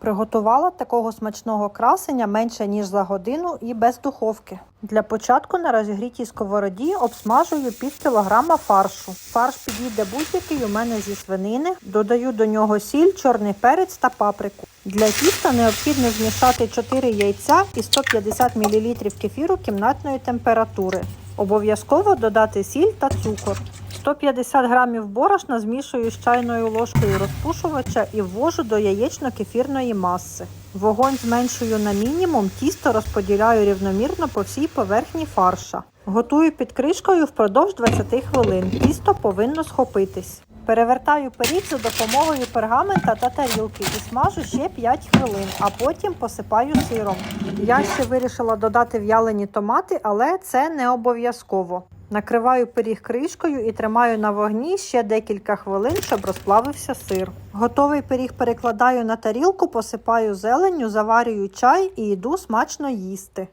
Приготувала такого смачного красення менше ніж за годину і без духовки. Для початку на розігрітій сковороді обсмажую пів кілограма фаршу. Фарш підійде будь-який у мене зі свинини. Додаю до нього сіль, чорний перець та паприку. Для тіста необхідно змішати 4 яйця і 150 мл кефіру кімнатної температури. Обов'язково додати сіль та цукор. 150 грамів борошна змішую з чайною ложкою розпушувача і ввожу до яєчно-кефірної маси. Вогонь зменшую на мінімум, тісто розподіляю рівномірно по всій поверхні фарша. Готую під кришкою впродовж 20 хвилин. Тісто повинно схопитись. Перевертаю пиріг за допомогою пергамента та тарілки і смажу ще 5 хвилин, а потім посипаю сиром. Я ще вирішила додати в'ялені томати, але це не обов'язково. Накриваю пиріг кришкою і тримаю на вогні ще декілька хвилин, щоб розплавився сир. Готовий пиріг перекладаю на тарілку, посипаю зеленню, заварюю чай і йду смачно їсти.